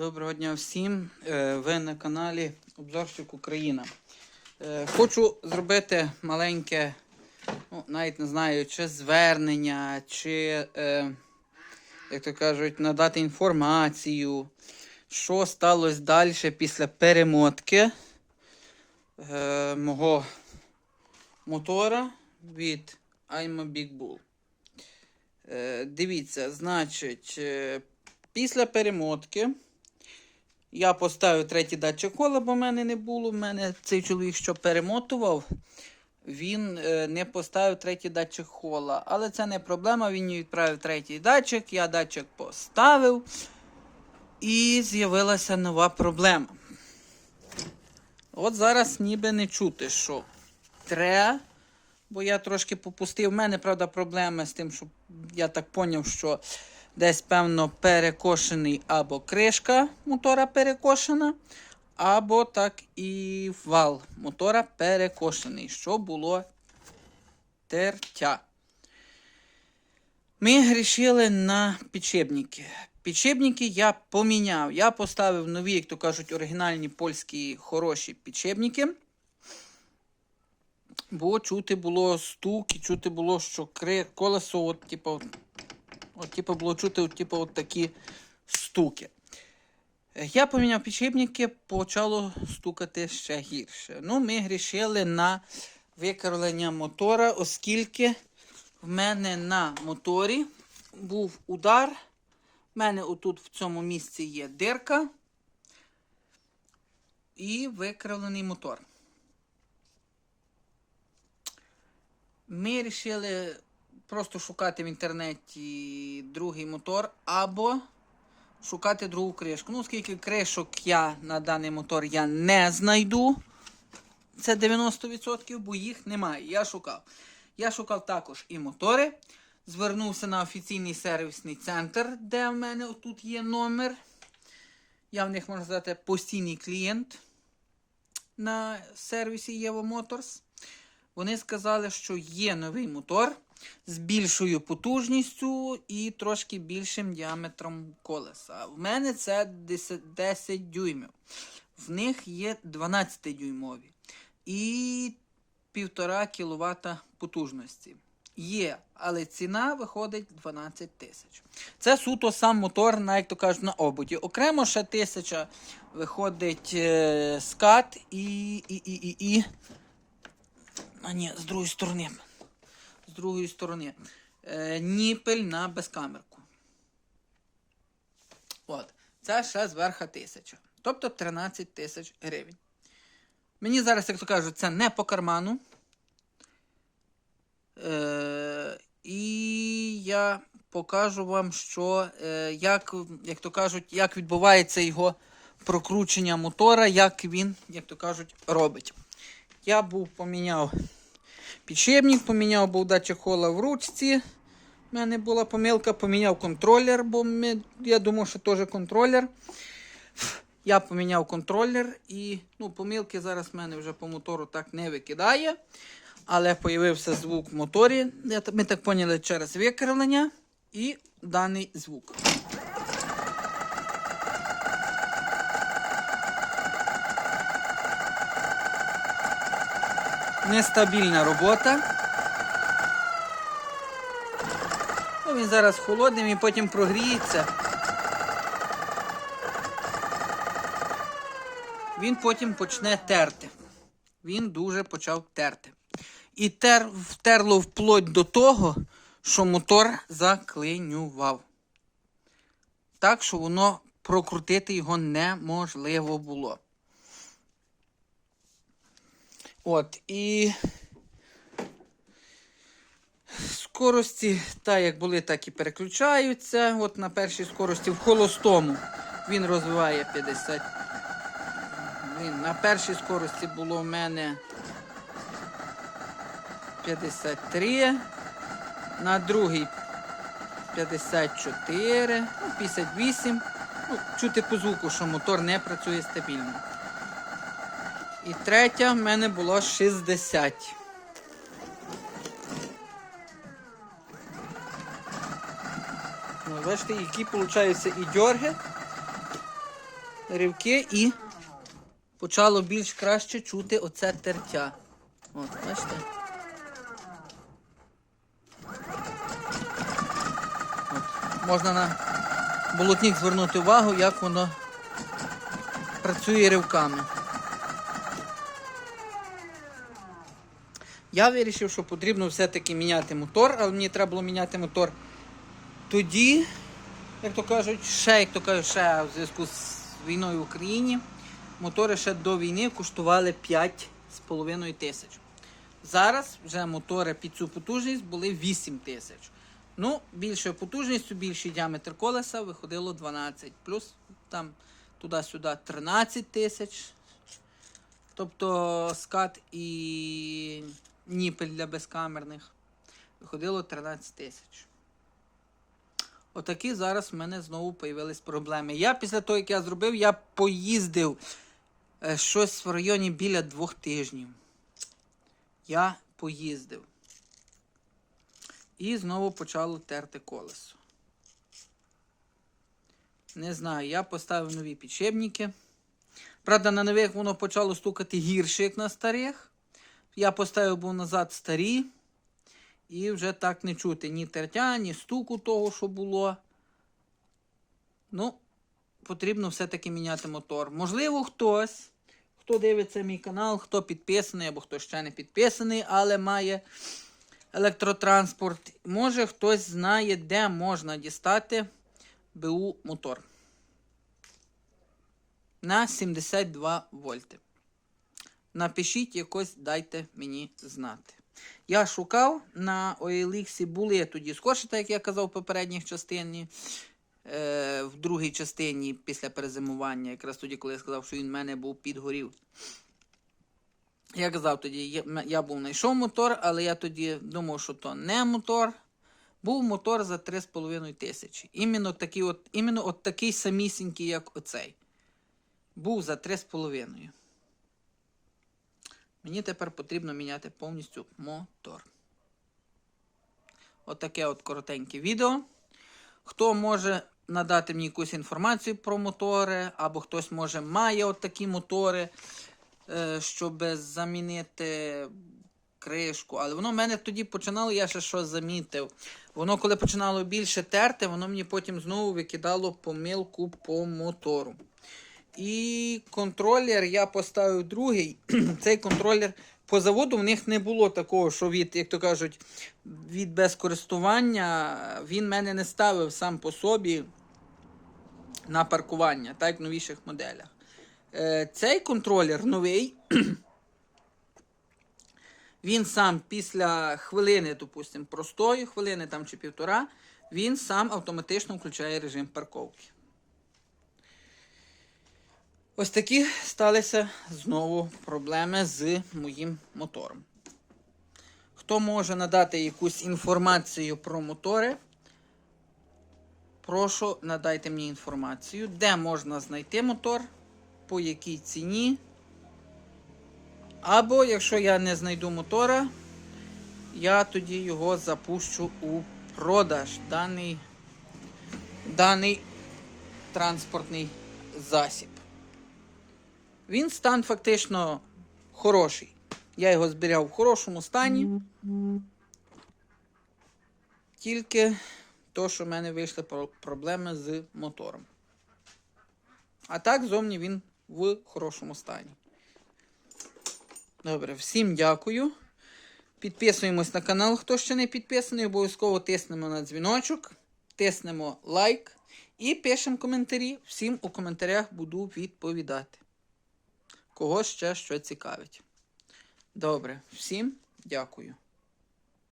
Доброго дня всім. Е, Ви на каналі Обзорщик Україна. Е, Хочу зробити маленьке, ну, навіть не знаю, чи звернення, чи, е, як то кажуть, надати інформацію, що сталося далі після перемотки мого мотора від I'm Big Bull. Дивіться, значить, після перемотки. Я поставив третій датчик кола, бо в мене не було. В мене цей чоловік, що перемотував, він е, не поставив третій датчик кола. Але це не проблема. Він відправив третій датчик, я датчик поставив. І з'явилася нова проблема. От зараз ніби не чути, що тре, бо я трошки попустив. У мене, правда, проблеми з тим, що я так зрозумів, що десь, певно, перекошений або кришка мотора перекошена, або так і вал мотора перекошений, що було тертя. Ми грішили на підшипники. Підшипники я поміняв. Я поставив нові, як то кажуть, оригінальні польські хороші підшипники. Бо чути було стук і чути було, що колесо, от, типу, от, типу, було чути от, типу, от такі стуки. Я поміняв підшипники, почало стукати ще гірше. Ну, ми грішили на викривлення мотора, оскільки в мене на моторі був удар. У мене отут в цьому місці є дирка і викривлений мотор. Ми вирішили просто шукати в інтернеті другий мотор або шукати другу кришку. Ну, оскільки кришок я на даний мотор я не знайду. Це 90%, бо їх немає. Я шукав. Я шукав також і мотори. Звернувся на офіційний сервісний центр, де в мене тут є номер. Я в них, можна сказати, постійний клієнт на сервісі Evo Motors. Вони сказали, що є новий мотор з більшою потужністю і трошки більшим діаметром колеса. В мене це 10, 10 дюймів. В них є 12 дюймові і 1,5 кВт потужності. Є, але ціна виходить 12 тисяч. Це суто сам мотор, як то кажуть, на обуді. Окремо ще тисяча виходить е, скат і, і, і, і, і. А ні, з другої сторони. З другої сторони. Е, ніпель на безкамерку. От. Це ще зверха тисяча. Тобто 13 тисяч гривень. Мені зараз, як то кажуть, це не по карману. Е, і я покажу вам, що е, як, як то кажуть, як відбувається його прокручення мотора, як він, як то кажуть, робить. Я був поміняв підшипник, поміняв був датчик хола в ручці. У мене була помилка, поміняв контролер, бо ми, я думав, що теж контролер. Я поміняв контролер і ну, помилки зараз в мене вже по мотору так не викидає. Але з'явився звук в моторі. Ми так поняли через викривлення і даний звук. Нестабільна робота. Ну, він зараз холодний і потім прогріється. Він потім почне терти. Він дуже почав терти. І тер, втерло вплоть до того, що мотор заклинював. Так, що воно прокрутити його неможливо було. От, і скорості, так як були, так і переключаються. От на першій скорості в холостому він розвиває 50. Він на першій скорості було в мене 53, на другій 54, ну, 58. Ну, чути по звуку, що мотор не працює стабільно. І третя в мене було 60. Ну, бачите, які, виходить, і дьорги. ривки і почало більш краще чути оце тертя. От, бачите? От. Можна на болотник звернути увагу, як воно працює ривками. Я вирішив, що потрібно все-таки міняти мотор, але мені треба було міняти мотор тоді, як то кажуть, ще, як то кажуть, ще в зв'язку з війною в Україні, мотори ще до війни коштували 5,5 тисяч. Зараз вже мотори під цю потужність були 8 тисяч. Ну, більшою потужністю, більший діаметр колеса виходило 12. Плюс там туди-сюди 13 тисяч. Тобто скат і ніпель для безкамерних виходило 13 тисяч. Отакі зараз в мене знову появились проблеми. Я після того, як я зробив, я поїздив е, щось в районі біля двох тижнів. Я поїздив. І знову почало терти колесо. Не знаю, я поставив нові підшипники. Правда, на нових воно почало стукати гірше, як на старих. Я поставив був назад старі. І вже так не чути ні тертя, ні стуку того, що було. Ну, потрібно все-таки міняти мотор. Можливо, хтось, хто дивиться мій канал, хто підписаний або хто ще не підписаний, але має електротранспорт. Може хтось знає, де можна дістати БУ мотор. На 72 вольти. Напишіть якось, дайте мені знати. Я шукав на OLX були тоді скорше, так як я казав в попередніх частині. Е, в другій частині після перезимування, якраз тоді, коли я сказав, що він в мене був підгорів. Я казав тоді, я, я був знайшов мотор, але я тоді думав, що то не мотор. Був мотор за 3,5 тисячі. Іменно такий от, іменно от такий самісінький, як оцей. Був за 3,5. Мені тепер потрібно міняти повністю мотор. Отаке от, от коротеньке відео. Хто може надати мені якусь інформацію про мотори, або хтось може має от такі мотори, е, щоб замінити кришку. Але воно в мене тоді починало, я ще щось замітив. Воно, коли починало більше терти, воно мені потім знову викидало помилку по мотору. І контролер я поставив другий. Цей контролер по заводу в них не було такого, що від, як то кажуть, від без користування він мене не ставив сам по собі на паркування, так в новіших моделях. Е, Цей контролер новий. Він сам після хвилини, допустимо, простої хвилини там чи півтора, він сам автоматично включає режим парковки. Ось такі сталися знову проблеми з моїм мотором. Хто може надати якусь інформацію про мотори, прошу надайте мені інформацію, де можна знайти мотор, по якій ціні. Або, якщо я не знайду мотора, я тоді його запущу у продаж даний, даний транспортний засіб. Він стан фактично хороший. Я його зберігав в хорошому стані. Тільки то, що в мене вийшли проблеми з мотором. А так, зовні він в хорошому стані. Добре, всім дякую. Підписуємось на канал, хто ще не підписаний. Обов'язково тиснемо на дзвіночок, тиснемо лайк і пишемо коментарі. Всім у коментарях буду відповідати. Кого ще що цікавить. Добре, всім дякую.